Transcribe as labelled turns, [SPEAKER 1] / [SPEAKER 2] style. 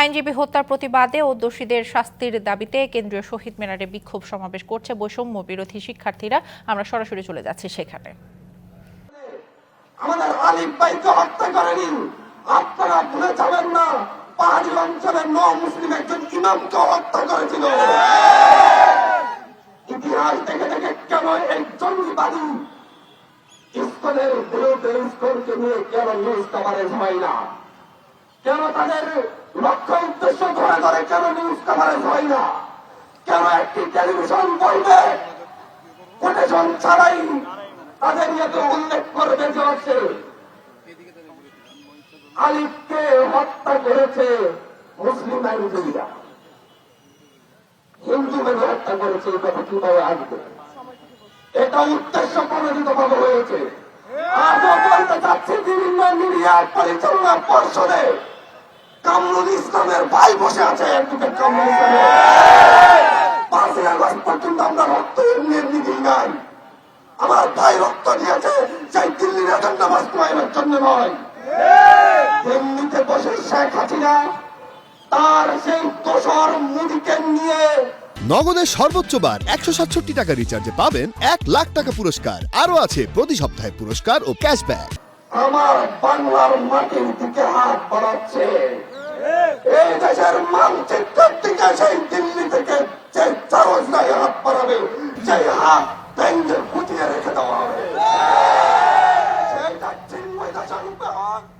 [SPEAKER 1] আইনজীবী হত্যার প্রতিবাদে ও দোষীদের শাস্তির দাবিতে কেন্দ্রীয় শহীদ মিনারে বিক্ষোভ সমাবেশ করছে বৈষম্য বিরোধী শিক্ষার্থীরা। আমরা সরাসরি চলে যাচ্ছি সেখানে।
[SPEAKER 2] আমাদের আলিম ভাইকে হত্যা করেনি আপনারা ভুলে যাবেন না, পাহাড়ি অঞ্চলের ন মুসলিম একজন ইমামকে হত্যা করেছিল। ইতিহাস দেখে দেখে কেন এই জঙ্গিবাদী ইস্কনের বিরুদ্ধে ইস্কনকে নিয়ে কেন নিউজ কভারেজ হয় না? কেন তাদের লক্ষ্য উদ্দেশ্য ধরে ধরে কেন নিউজ কভারেজ হয় না? কেন একটি টেলিভিশন বলবে? কোটেশন ছাড়াই তাদের ইয়েতে উল্লেখ করবে যে হচ্ছে, আলিফকে হত্যা করেছে মুসলিম আইনজীবীরা। হিন্দু মেনে হত্যা করেছে, এই কথা কীভাবে আসবে? এটা উদ্দেশ্য প্রণোদিত হয়েছে। পর্ষদে কামরুল ইসলামের ভাই বসে আছে পাঁচই আগস্ট পর্যন্ত আমরা রক্ত এমনি নাই। আমার ভাই রক্ত দিয়েছে, সেই দিল্লির জন্য নয়। বসে শেখ হাসিনা, তার সেই মুদিকে নিয়ে
[SPEAKER 3] নগদের সর্বোচ্চ বার একশো সাতষট্টি টাকা রিচার্জে পাবেন এক লাখ টাকা পুরস্কার। আরও আছে প্রতি সপ্তাহে পুরস্কার ও ক্যাশব্যাক
[SPEAKER 2] আমার বাংলার মাটির দিকে হাত বাড়াচ্ছে। এই দেশের মানচিত্রের দিকে সেই দিল্লি থেকে যে চারজ হাত বাড়াবে, সেই হাত ব্যাংকে ফুটিয়ে রেখে দেওয়া হবে।